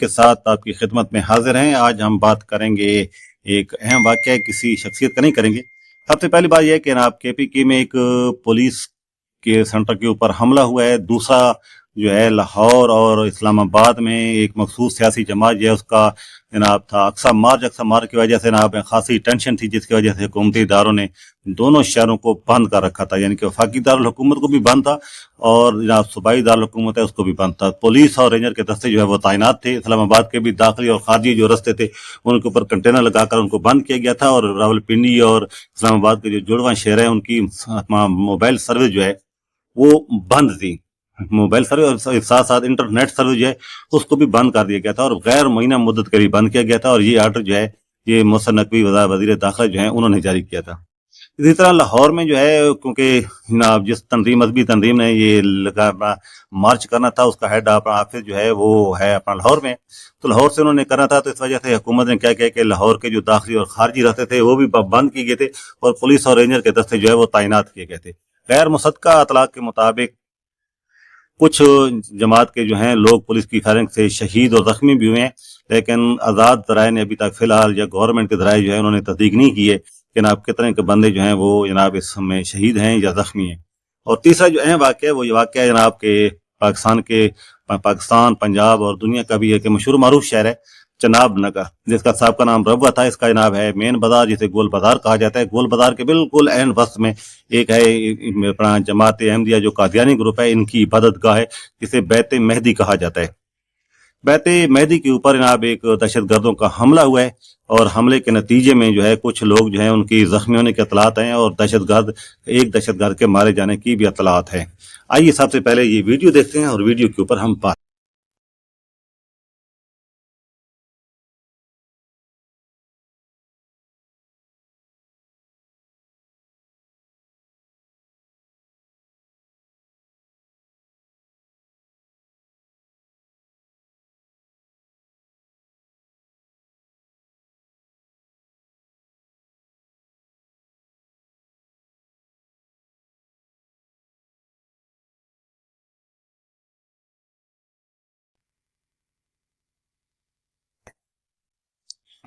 کے ساتھ آپ کی خدمت میں حاضر ہیں۔ آج ہم بات کریں گے ایک اہم واقعہ، کسی شخصیت کا نہیں کریں گے۔ سب سے پہلی بات یہ ہے کہ آپ کے پی کے میں ایک پولیس کے سینٹر کے اوپر حملہ ہوا ہے۔ دوسرا جو ہے لاہور اور اسلام آباد میں ایک مخصوص سیاسی جماعت جو ہے اس کا جناب تھا، اکثر مارچ اکثر مارچ کی وجہ سے جناب خاصی ٹینشن تھی، جس کی وجہ سے حکومتی اداروں نے دونوں شہروں کو بند کر رکھا تھا یعنی کہ وفاقی دارالحکومت کو بھی بند تھا اور جناب صوبائی دارالحکومت ہے اس کو بھی بند تھا۔ پولیس اور رینجر کے دستے جو ہے وہ تعینات تھے، اسلام آباد کے بھی داخلی اور خارجی جو رستے تھے، ان کے اوپر کنٹینر لگا کر ان کو بند کیا گیا تھا اور راول پنڈی اور اسلام آباد کے جو جڑواں شہر ہیں، ان کی موبائل سروس جو ہے وہ بند تھی۔ موبائل سروس اور ساتھ ساتھ انٹرنیٹ سروس جو ہے، اس کو بھی بند کر دیا گیا تھا اور غیر مہینہ مدت کے لیے بند کیا گیا تھا اور یہ آرڈر جو ہے، یہ موسر نقوی وزیر داخلہ جو ہے، انہوں نے جاری کیا تھا۔ اسی طرح لاہور میں جو ہے، کیونکہ جناب جس تنظیم مذہبی تنظیم نے یہ مارچ کرنا تھا، اس کا ہیڈ اپنا آفس جو ہے، وہ ہے اپنا لاہور میں۔ تو لاہور سے انہوں نے کرنا تھا، تو اس وجہ سے حکومت نے کیا کیا کہ لاہور کے جو داخلی اور خارجی رہتے تھے، وہ بھی بند کیے گئے تھے اور پولیس اور رینجر کے دستے جو ہے، وہ تعینات کیے گئے تھے۔ غیر مصدقہ اطلاق کے مطابق کچھ جماعت کے جو ہیں لوگ پولیس کی فائرنگ سے شہید اور زخمی بھی ہوئے ہیں، لیکن آزاد ذرائع نے ابھی تک فی الحال یا گورنمنٹ کے ذرائع جو ہے انہوں نے تصدیق نہیں کی ہے کہ جناب کتنے کے بندے جو ہیں وہ جناب اس میں شہید ہیں یا زخمی ہیں۔ اور تیسرا جو اہم واقعہ ہے، وہ یہ واقعہ ہے جناب کے پاکستان کے پاکستان، پنجاب اور دنیا کا بھی ہے کہ مشہور معروف شہر ہے۔ چناب نگر جس کا صاحب کا نام ربا تھا، اس کا جناب ہے مین بازار، جسے گول بازار کہا جاتا ہے۔ گول بازار کے بالکل این وسط میں ایک ہے جماعت احمدیہ جو قادیانی گروپ ہے، ان کی عبادت گاہ ہے، جسے بیت مہدی کہا جاتا ہے۔ بیت مہدی کے اوپر جناب ایک دہشت گردوں کا حملہ ہوا ہے اور حملے کے نتیجے میں جو ہے، کچھ لوگ جو ہیں، ان کی زخمی ہونے کے اطلاعات ہیں اور دہشت گرد، ایک دہشت گرد کے مارے جانے کی بھی اطلاعات ہیں۔ آئیے سب سے پہلے یہ ویڈیو دیکھتے ہیں اور ویڈیو کے اوپر ہم بات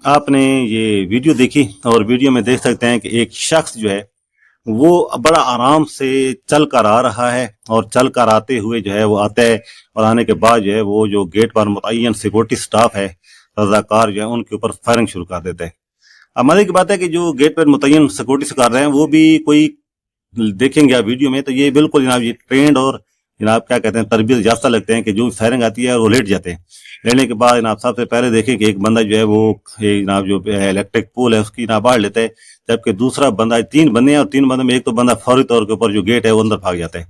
آپ نے یہ ویڈیو دیکھی اور ویڈیو میں دیکھ سکتے ہیں کہ ایک شخص جو ہے وہ بڑا آرام سے چل کر آ رہا ہے اور چل کر آتے ہوئے جو ہے وہ آتا ہے اور آنے کے بعد جو ہے وہ جو گیٹ پر متعین سیکورٹی سٹاف ہے، رضاکار جو ہے ان کے اوپر فائرنگ شروع کر دیتے ہیں۔ اب مزے کی بات ہے کہ جو گیٹ پر متعین سیکورٹی سے کر رہے ہیں وہ بھی کوئی دیکھیں گے ویڈیو میں تو یہ بالکل جناب یہ ٹرینڈ اور جناب کیا کہتے ہیں، تربیت جاستہ لگتے ہیں کہ جو فائرنگ آتی ہے وہ لیٹ جاتے ہیں۔ لینے کے بعد جناب سب سے پہلے دیکھیں کہ ایک بندہ جو ہے وہ جناب جو الیکٹرک پول ہے، اس کی جناب باڑھ لیتا ہے، جبکہ دوسرا بندہ تین بندے ہیں اور تین بندے میں ایک تو بندہ فوری طور کے اوپر جو گیٹ ہے وہ اندر بھاگ جاتا ہے۔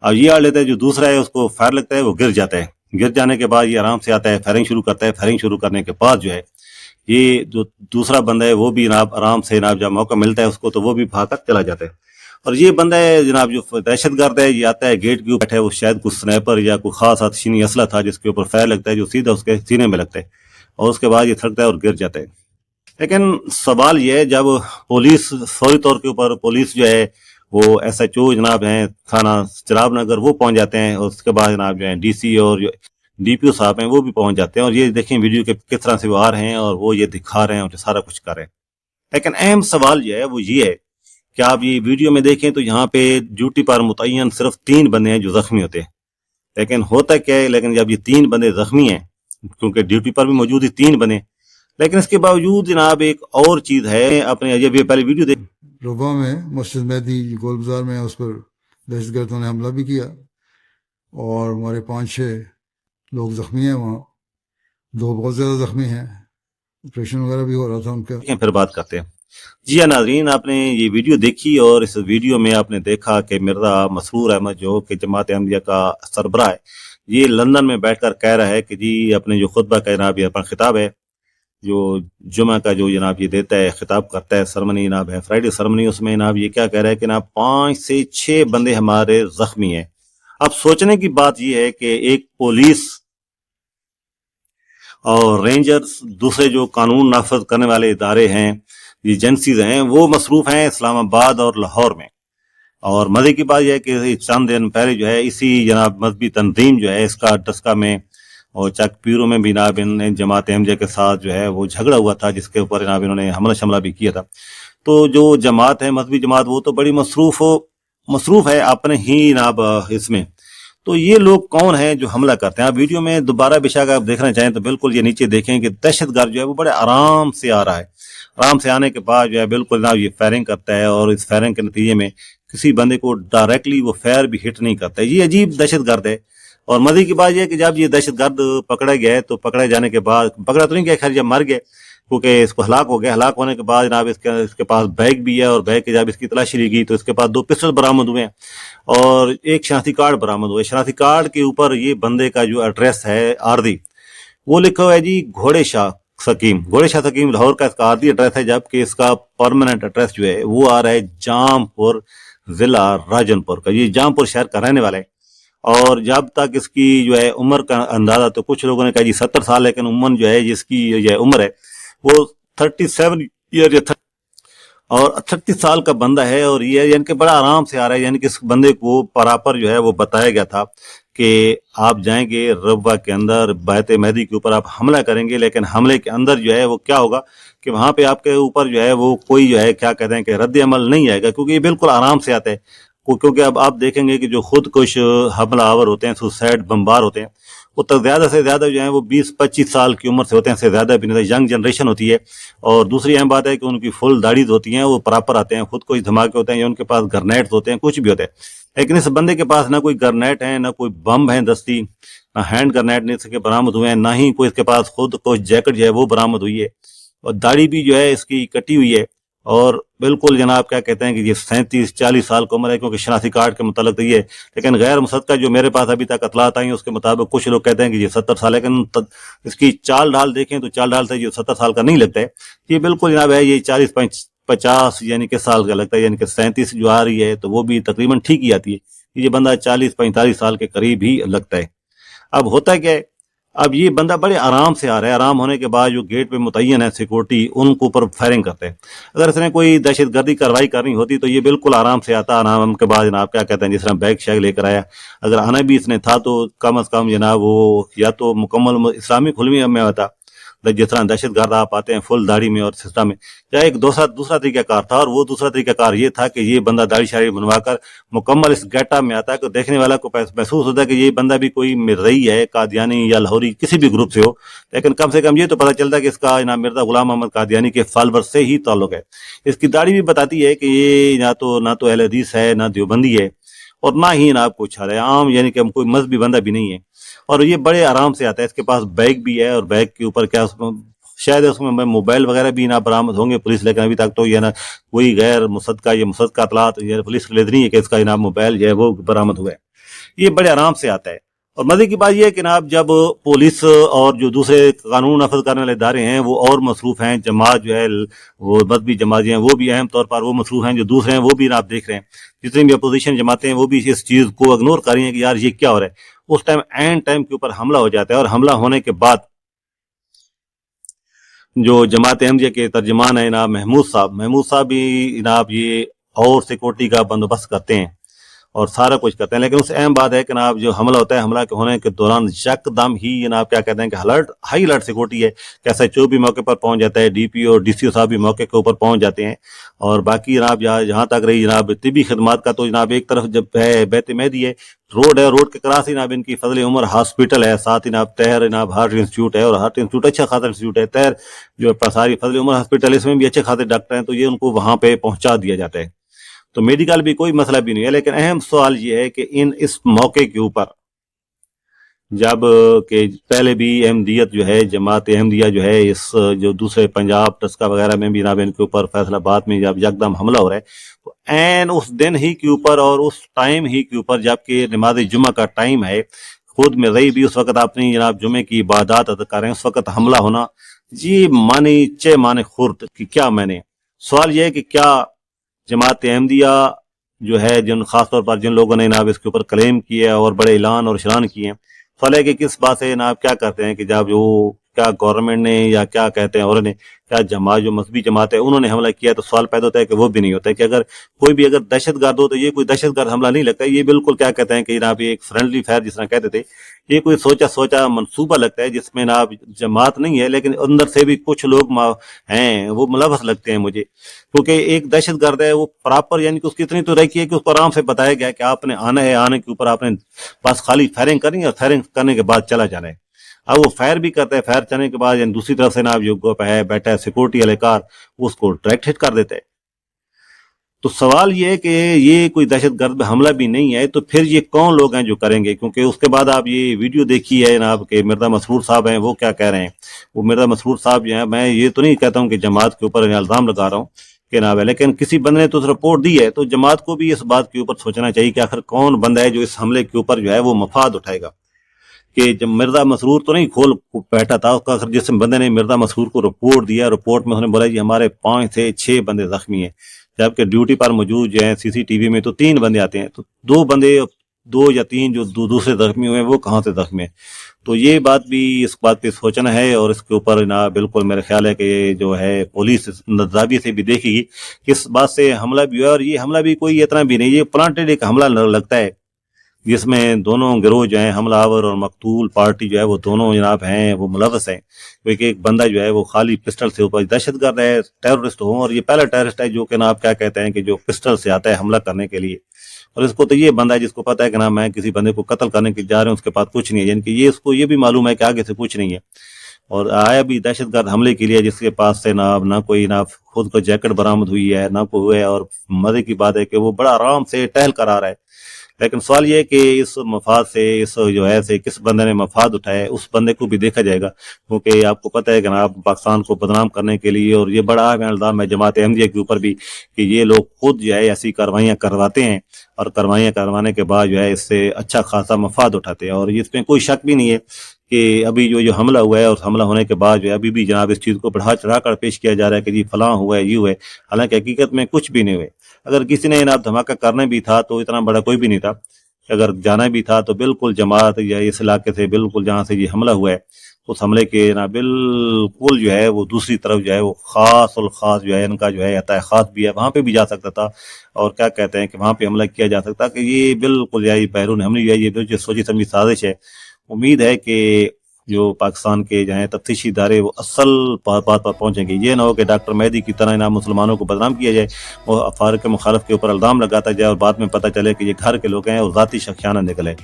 اور یہ آڑ لیتا ہے، جو دوسرا ہے، اس کو فائر لگتا ہے، وہ گر جاتا ہے۔ گر جانے کے بعد یہ آرام سے آتا ہے فائرنگ شروع کرتا ہے۔ فائرنگ شروع کرنے کے بعد جو ہے، یہ جو دوسرا بندہ ہے، وہ بھی جناب آرام سے جناب جب موقع ملتا ہے، اس کو تو وہ بھی بھاگ کر چلا جاتا ہے۔ اور یہ بندہ ہے جناب جو دہشت گرد ہے، یہ آتا ہے گیٹ کے اوپر وہ شاید کوئی سنیپر یا کوئی خاص اتشینی اسلحہ تھا جس کے اوپر فائر لگتا ہے، جو سیدھا اس کے سینے میں لگتا ہے اور اس کے بعد یہ تھکتا ہے اور گر جاتا ہے۔ لیکن سوال یہ ہے، جب پولیس فوری طور کے اوپر پولیس جو ہے، وہ ایس ایچ او جناب ہیں، تھانہ چراب نگر، وہ پہنچ جاتے ہیں اور اس کے بعد جناب جو ہیں، ڈی سی اور ڈی پی او صاحب ہیں، وہ بھی پہنچ جاتے ہیں اور یہ دیکھیں ویڈیو کے کس طرح سے وہ آ رہے ہیں اور وہ یہ دکھا رہے ہیں اور سارا کچھ کر رہے ہیں۔ لیکن اہم سوال جو ہے، وہ یہ ہے کہ آپ یہ ویڈیو میں دیکھیں تو یہاں پہ ڈیوٹی پر متعین صرف تین بندے ہیں جو زخمی ہوتے ہیں۔ لیکن ہوتا کیا ہے لیکن جب یہ تین بندے زخمی ہیں کیونکہ ڈیوٹی پر بھی موجود ہی تین بنے لیکن اس کے باوجود جناب ایک اور چیز ہے اپنے یہ پہلے ویڈیو دیکھ روبا میں مسجد مہدی گول بازار میں اس پر دہشت گردوں نے حملہ بھی کیا۔ اور ہمارے پانچ چھ لوگ زخمی ہیں وہاں۔ دو بہت زیادہ زخمی ہیں۔ آپریشن وغیرہ بھی ہو رہا تھا ان کا۔ پھر بات کرتے ہیں۔ جی ہاں ناظرین، آپ نے یہ ویڈیو دیکھی اور اس ویڈیو میں آپ نے دیکھا کہ مرزا مسرور احمد جو کہ جماعت احمدیہ کا سربراہ ہے، یہ لندن میں بیٹھ کر کہہ رہا ہے کہ جی اپنے جو خطبہ کا جناب یہ اپنا خطاب ہے، جو جمعہ کا جو جناب یہ دیتا ہے، خطاب کرتا ہے سرمنی جناب، ہے فرائیڈے سرمنی، اس میں جناب یہ کیا کہہ رہا ہے کہ جناب پانچ سے چھ بندے ہمارے زخمی ہیں۔ اب سوچنے کی بات یہ ہے کہ ایک پولیس اور رینجرز، دوسرے جو قانون نافذ کرنے والے ادارے ہیں ایجنسیز ہیں، وہ مصروف ہیں اسلام آباد اور لاہور میں۔ اور مزے کی بات یہ ہے کہ چند دن پہلے جو ہے، اسی جناب مذہبی تنظیم جو ہے، اس کا ڈسکا میں اور چک پیروں میں بھی جناب ان جماعت احمدیہ کے ساتھ جو ہے، وہ جھگڑا ہوا تھا، جس کے اوپر جناب انہوں نے حملہ شملہ بھی کیا تھا۔ تو جو جماعت ہے، مذہبی جماعت، وہ تو بڑی مصروف مصروف ہے اپنے ہی جناب اس میں۔ تو یہ لوگ کون ہیں جو حملہ کرتے ہیں؟ آپ ویڈیو میں دوبارہ بے شک آپ دیکھنا چاہیں تو بالکل یہ نیچے دیکھیں کہ دہشت گرد جو ہے، وہ بڑے آرام سے آ رہا ہے۔ آرام سے آنے کے بعد جو ہے بالکل جناب یہ فائرنگ کرتا ہے اور اس فائرنگ کے نتیجے میں کسی بندے کو ڈائریکٹلی وہ فائر بھی ہٹ نہیں کرتا ہے۔ یہ عجیب دہشت گرد ہے۔ اور مزے کی بات یہ ہے کہ جب یہ دہشت گرد پکڑا گیا ہے تو پکڑے جانے کے بعد پکڑا تو نہیں گیا، خیر جب مر گئے، کیونکہ اس کو ہلاک ہو گیا ہلاک ہونے کے بعد جناب اس کے اس کے پاس بیگ بھی ہے اور بیگ کے جب اس کی تلاشی لی گئی تو اس کے پاس دو پسٹل برآمد ہوئے ہیں۔ اور ایک شناختی کارڈ برآمد ہوئے۔ شناختی کارڈ کے اوپر یہ بندے کا جو ایڈریس ہے آردی، وہ لکھا ہوا ہے جی گھوڑے شاہ۔ سکیم گھوڑے شاہ سکیم لاہور کا اس کا ایڈریس ہے جبکہ اس کا پرماننٹ ایڈریس جو ہے وہ آ رہا ہے جام پور ضلع راجن پور کا۔ یہ جام پور شہر کا رہنے والا ہے اور جب تک اس کی جو ہے عمر کا اندازہ تو کچھ لوگوں نے کہا جی ستر سال، لیکن عمر جو ہے جس کی جو ہے عمر ہے وہ تھرٹی سیون ایئر یا اور چھتیس سال کا بندہ ہے اور یہ یعنی کہ بڑا آرام سے آ رہا ہے یعنی کہ اس بندے کو پراپر جو ہے وہ بتایا گیا تھا۔ کہ آپ جائیں گے ربا کے اندر بیت مہدی کے اوپر آپ حملہ کریں گے، لیکن حملے کے اندر جو ہے وہ کیا ہوگا کہ وہاں پہ آپ کے اوپر جو ہے وہ کوئی جو ہے کیا کہتے ہیں کہ رد عمل نہیں آئے گا، کیونکہ یہ بالکل آرام سے آتا ہے کیونکہ اب آپ دیکھیں گے کہ جو خود کش حملہ آور ہوتے ہیں، سوسائڈ بمبار ہوتے ہیں، وہ تو زیادہ سے زیادہ جو ہیں وہ بیس پچیس سال کی عمر سے ہوتے ہیں، سے زیادہ بھی نہیں، ینگ جنریشن ہوتی ہے۔ اور دوسری اہم بات ہے کہ ان کی فل داڑھیز ہوتی ہیں، وہ پراپر آتے ہیں، خود کوئی دھماکے ہوتے ہیں یا ان کے پاس گرنیٹس ہوتے ہیں، کچھ بھی ہوتے ہیں۔ لیکن اس بندے کے پاس نہ کوئی گرنیٹ ہے، نہ کوئی بم ہے دستی، نہ ہینڈ گرنیٹ نہیں سکے برآمد ہوئے ہیں، نہ ہی کوئی اس کے پاس خود کوئی جیکٹ جو ہے وہ برآمد ہوئی ہے۔ اور داڑھی بھی جو ہے اس کی کٹی ہوئی ہے۔ اور بالکل جناب کیا کہتے ہیں کہ یہ سینتیس، چالیس سال کی عمر ہے کیونکہ شناختی کارڈ کے متعلق یہ ہے۔ لیکن غیر مصدقہ جو میرے پاس ابھی تک اطلاعات آئی ہیں، اس کے مطابق کچھ لوگ کہتے ہیں کہ یہ ستر سال ہے۔ لیکن اس کی چال ڈھال دیکھیں تو چال ڈھال سے یہ ستر سال کا نہیں لگتا ہے۔ یہ بالکل جناب ہے، یہ چالیس پچاس یعنی کہ سال کا لگتا ہے یعنی کہ سینتیس جو آ رہی ہے تو وہ بھی تقریباً ٹھیک ہی آتی ہے۔ یہ بندہ چالیس پینتالیس سال کے قریب ہی لگتا ہے۔ اب ہوتا کیا ہے اب یہ بندہ بڑے آرام سے آ رہا ہے۔ آرام ہونے کے بعد جو گیٹ پہ متعین ہے سیکورٹی، ان کو اوپر فائرنگ کرتے ہیں۔ اگر اس نے کوئی دہشت گردی کاروائی کرنی ہوتی تو یہ بالکل آرام سے آتا۔ آرام کے بعد جناب کیا کہتے ہیں؟ جس طرح بیگ شیگ لے کر آیا۔ اگر آنا بھی اس نے تھا تو کم از کم جناب وہ یا تو مکمل اسلامی کھلمی میں ہوتا جس طرح دہشت گرد آپ آتے ہیں فل داڑھی میں اور سسٹم میں۔ یا ایک دوسرا دوسرا طریقہ کار تھا اور وہ دوسرا طریقہ کار یہ تھا کہ یہ بندہ داڑھی شاڑی بنوا کر مکمل اس گیٹا میں آتا ہے کہ دیکھنے والا کو محسوس ہوتا ہے کہ یہ بندہ بھی کوئی رہی ہے، قادیانی یا لاہوری کسی بھی گروپ سے ہو۔ لیکن کم سے کم یہ تو پتہ چلتا ہے کہ اس کا جناب مرزا غلام محمد قادیانی کے فالور سے ہی تعلق ہے۔ اس کی داڑھی بھی بتاتی ہے کہ یہ نہ تو نہ تو اہل حدیث ہے، نہ دیوبندی ہے۔ اور نہ ہی جناب کچھ ہے عام یعنی کہ کوئی مذہبی بندہ بھی نہیں ہے۔ اور یہ بڑے آرام سے آتا ہے۔ اس کے پاس بیگ بھی ہے اور بیگ کے اوپر کیا شاید اس میں موبائل وغیرہ بھی نہ برآمد ہوں گے پولیس لیکن ابھی تک تو یہ نا کوئی غیر مصدقہ یا مصدقہ اطلاعات یا پولیس کے نہیں ہے کہ اس کا جناب موبائل جو ہے وہ برآمد ہوا ہے یہ بڑے آرام سے آتا ہے۔ اور مزے کی بات یہ ہے کہ جناب جب پولیس اور جو دوسرے قانون نفذ کرنے والے ادارے ہیں، وہ اور مصروف ہیں، جماعت جو ہے، وہ مذہبی جماعت ہیں، وہ بھی اہم طور پر وہ مصروف ہیں، جو دوسرے ہیں، وہ بھی آپ دیکھ رہے ہیں۔ جتنی بھی اپوزیشن جماعتیں ہیں، وہ بھی اس چیز کو اگنور کر رہی ہیں کہ یار یہ کیا ہو رہا ہے۔ اس ٹائم اینڈ ٹائم کے اوپر حملہ ہو جاتا ہے اور حملہ ہونے کے بعد جو جماعت احمدیہ کے ترجمان ہیں جناب محمود صاحب محمود صاحب بھی جناب یہ اور سیکورٹی کا بندوبست کرتے ہیں۔ اور سارا کچھ کرتے ہیں۔ لیکن اس اہم بات ہے کہ جناب جو حملہ ہوتا ہے، حملہ کے ہونے کے دوران یک دم ہی جناب کیا کہتے ہیں کہ الرٹ، ہائی الرٹ سیکورٹی ہے کہ ایس ایچ او بھی موقع پر پہنچ جاتا ہے، D P O D C او صاحب بھی موقع کے اوپر پہنچ جاتے ہیں۔ اور باقی جناب جہاں تک رہی جناب طبی خدمات کا، تو جناب ایک طرف جب ہے بیت مہدی ہے، روڈ ہے، روڈ کے کراس جناب ان کی فضل عمر ہاسپٹل ہے۔ ساتھ جناب تہر جناب ہارٹ انسٹیٹیوٹ ہے اور ہارٹ انسٹیٹیوٹ اچھا خاصا انسٹیٹیوٹ ہے۔ تہر جو ساری فضل عمر ہاسپٹل اس میں بھی اچھے خاصے ڈاکٹر ہیں، تو یہ ان کو وہاں پہ پہنچا دیا جاتا ہے۔ تو میڈیکل بھی کوئی مسئلہ بھی نہیں ہے، لیکن اہم سوال یہ ہے کہ ان اس موقع کے اوپر جبکہ پہلے بھی احمدیت جو ہے، جماعت احمدیہ جو ہے، اس جو دوسرے پنجاب، ٹسکا وغیرہ میں بھی جناب ان کے اوپر فیصلہ باد میں جب یکدم حملہ ہو رہا ہے، تو این اس دن ہی کے اوپر اور اس ٹائم ہی کے اوپر جبکہ نماز جمعہ کا ٹائم ہے، خود میں رہی بھی، اس وقت اپنی جناب جمعے کی عبادات ادا کر رہے ہیں، اس وقت حملہ ہونا جی مانی چے مانے خورد کہ کیا میں نے؟ سوال یہ ہے کہ کیا جماعت احمدیہ جو ہے، جن خاص طور پر جن لوگوں نے جناب اس کے اوپر کلیم کیے اور بڑے اعلان اور اشران کیے ہیں۔ سوال ہے کہ کس بات سے جناب کیا کرتے ہیں کہ جب وہ کیا گورنمنٹ نے یا کیا کہتے ہیں اور نے کیا جماعت جو مذہبی جماعت ہے، انہوں نے حملہ کیا تو سوال پیدا ہوتا ہے کہ وہ بھی نہیں ہوتا ہے کہ اگر کوئی بھی اگر دہشت گرد ہو تو یہ کوئی دہشت گرد حملہ نہیں لگتا ہے۔ یہ بالکل کیا کہتے ہیں کہ جناب یہ ایک فرینڈلی فائر جس طرح کہتے تھے، یہ کوئی سوچا سوچا منصوبہ لگتا ہے جس میں جناب جماعت نہیں ہے، لیکن اندر سے بھی کچھ لوگ ہیں، وہ ملوث لگتے ہیں مجھے۔ کیونکہ ایک دہشت گرد ہے، وہ پراپر یعنی کہ اس کی اتنی تو رہی ہے کہ اس کو آرام سے بتایا گیا کہ آپ نے آنا ہے، آنے کے اوپر آپ نے بس خالی فائرنگ کرنی ہے اور فائرنگ کرنے کے بعد چلا جانا ہے۔ اب وہ فائر بھی کرتا ہے فائر چلنے کے بعد یعنی دوسری طرف سے نا جو گوپ ہے، بیٹھا ہے سیکورٹی اہلکار وہ اس کو ڈائریکٹ ہٹ کر دیتا ہے تو سوال یہ ہے کہ یہ کوئی دہشت گرد حملہ بھی نہیں ہے، تو پھر یہ کون لوگ ہیں جو کریں گے؟ کیونکہ اس کے بعد آپ یہ ویڈیو دیکھی ہے جناب کہ مرزا مسرور صاحب ہیں، وہ کیا کہہ رہے ہیں؟ وہ مرزا مسرور صاحب جو ہیں، میں یہ تو نہیں کہتا ہوں کہ جماعت کے اوپر الزام لگا رہا ہوں کہ جناب ہے، لیکن کسی بندے نے تو رپورٹ دی ہے، تو جماعت کو بھی اس بات کے اوپر سوچنا چاہیے کہ آخر کون بندہ ہے جو اس حملے کے اوپر جو ہے وہ مفاد اٹھائے گا۔ کہ جب مرزا مسرور تو نہیں کھول بیٹھا تھا، اس کا آخر جس بندے نے مرزا مسرور کو رپورٹ دیا، رپورٹ میں اس نے بولا جی ہمارے پانچ سے چھ بندے زخمی ہیں۔ جبکہ ڈیوٹی پر موجود جو ہیں سی سی ٹی وی میں تو تین بندے آتے ہیں۔ تو دو بندے، دو یا تین جو دو دوسرے زخمی ہوئے ہیں، وہ کہاں سے زخمی ہیں؟ تو یہ بات بھی اس بات پہ سوچنا ہے اور اس کے اوپر نا بالکل میرا خیال ہے کہ یہ جو ہے پولیس اس زاویے سے بھی دیکھے گی۔ اس بات سے حملہ بھی ہوا اور یہ حملہ بھی کوئی اتنا بھی نہیں، یہ پلانٹڈ ایک حملہ لگتا ہے۔ جس میں دونوں گروہ جو ہیں، حملہ آور اور مقتول پارٹی جو ہے، وہ دونوں جناب ہیں، وہ ملوث ہیں۔ کیونکہ ایک بندہ جو ہے، وہ خالی پسٹل سے اوپر دہشت گرد ہے ٹیررسٹ ہوں۔ اور یہ پہلا ٹیررسٹ ہے جو کہ نا آپ کیا کہتے ہیں کہ جو پسٹل سے آتا ہے حملہ کرنے کے لیے۔ اور اس کو تو یہ بندہ ہے جس کو پتا ہے کہ نا میں کسی بندے کو قتل کرنے کے جا رہے ہوں، اس کے پاس کچھ نہیں ہے۔ یعنی کہ یہ اس کو یہ بھی معلوم ہے کہ آگے سے کچھ نہیں ہے۔ اور آیا بھی دہشت گرد حملے کے لیے جس کے پاس سے نہ نہ کوئی نہ خود کو جیکٹ برآمد ہوئی ہے، نہ کوئی ہوئے اور مزے کی بات ہے کہ وہ بڑا آرام سے ٹہل کر آ رہا ہے۔ لیکن سوال یہ ہے کہ اس مفاد سے، اس جو ہے سے کس بندے نے مفاد اٹھایا اس بندے کو بھی دیکھا جائے گا۔ کیونکہ آپ کو پتہ ہے کہ آپ پاکستان کو بدنام کرنے کے لیے اور یہ بڑا اہم الزام ہے جماعت احمدیہ کے اوپر بھی کہ یہ لوگ خود جو ہے ایسی کاروائیاں کرواتے ہیں اور کاروائیاں کروانے کے بعد جو ہے اس سے اچھا خاصا مفاد اٹھاتے ہیں۔ اور اس میں کوئی شک بھی نہیں ہے کہ ابھی جو جو حملہ ہوا ہے اور حملہ ہونے کے بعد جو ہے ابھی بھی جناب اس چیز کو بڑھا چڑھا کر پیش کیا جا رہا ہے کہ جی فلاں ہوا ہے، یہ ہوا ہے۔ حالانکہ حقیقت میں کچھ بھی نہیں ہوئے۔ اگر کسی نے جناب دھماکہ کرنا بھی تھا تو اتنا بڑا کوئی بھی نہیں تھا۔ اگر جانا بھی تھا تو بالکل جماعت یا اس علاقے سے بالکل جہاں سے یہ حملہ ہوا ہے، اس حملے کے نا بالکل جو ہے وہ دوسری طرف جو ہے وہ خاص الخاص جو ہے ان کا جو ہے عطا خاص بھی ہے۔ وہاں پہ بھی جا سکتا تھا اور کیا کہتے ہیں کہ وہاں پہ حملہ کیا جا سکتا کہ یہ بالکل جو ہے یہ بیرون حملی جو ہے یہ بالکل سوچی سمجھی سازش ہے۔ امید ہے کہ جو پاکستان کے جو ہیں تفتیشی ادارے وہ اصل بات پر پہنچیں گے۔ یہ نہ ہو کہ ڈاکٹر مہدی کی طرح نام مسلمانوں کو بدنام کیا جائے، وہ فارق مخالف کے اوپر الزام لگاتا جائے اور بعد میں پتہ چلے کہ یہ گھر کے لوگ ہیں اور ذاتی شخصیانہ نکلے۔